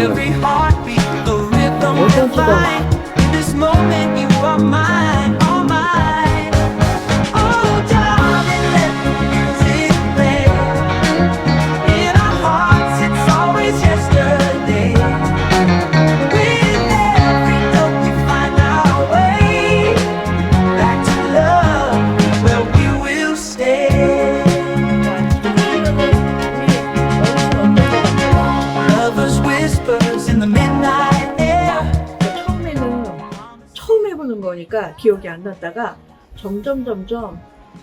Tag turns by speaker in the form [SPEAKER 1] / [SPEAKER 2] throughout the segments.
[SPEAKER 1] Every
[SPEAKER 2] heart 해보는 거니까 기억이 안 났다가 점점 점점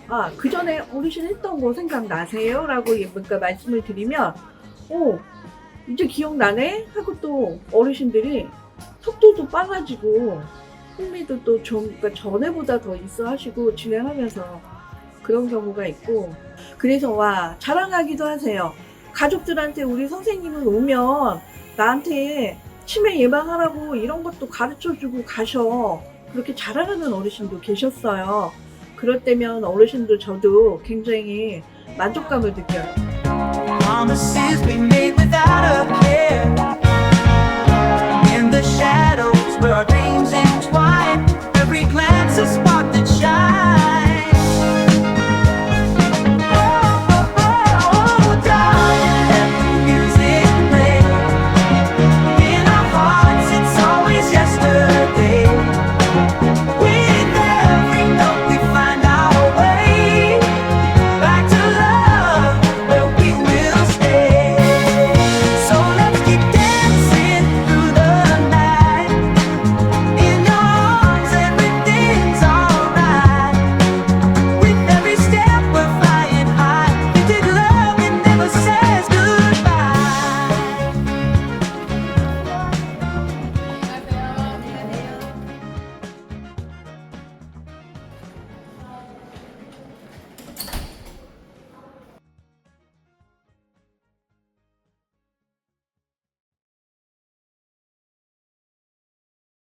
[SPEAKER 2] 아 그 전에 어르신 했던 거 생각나세요? 라고 그러니까 말씀을 드리면 오 이제 기억나네? 하고 또 어르신들이 속도도 빨라지고 흥미도 또 좀 그러니까 전에보다 더 있어 하시고 진행하면서 그런 경우가 있고 그래서 와 자랑하기도 하세요 가족들한테 우리 선생님은 오면 나한테 치매 예방하라고 이런 것도 가르쳐 주고 가셔. 그렇게 잘하라는 어르신도 계셨어요. 그럴 때면 어르신들 저도 굉장히 만족감을 느껴요.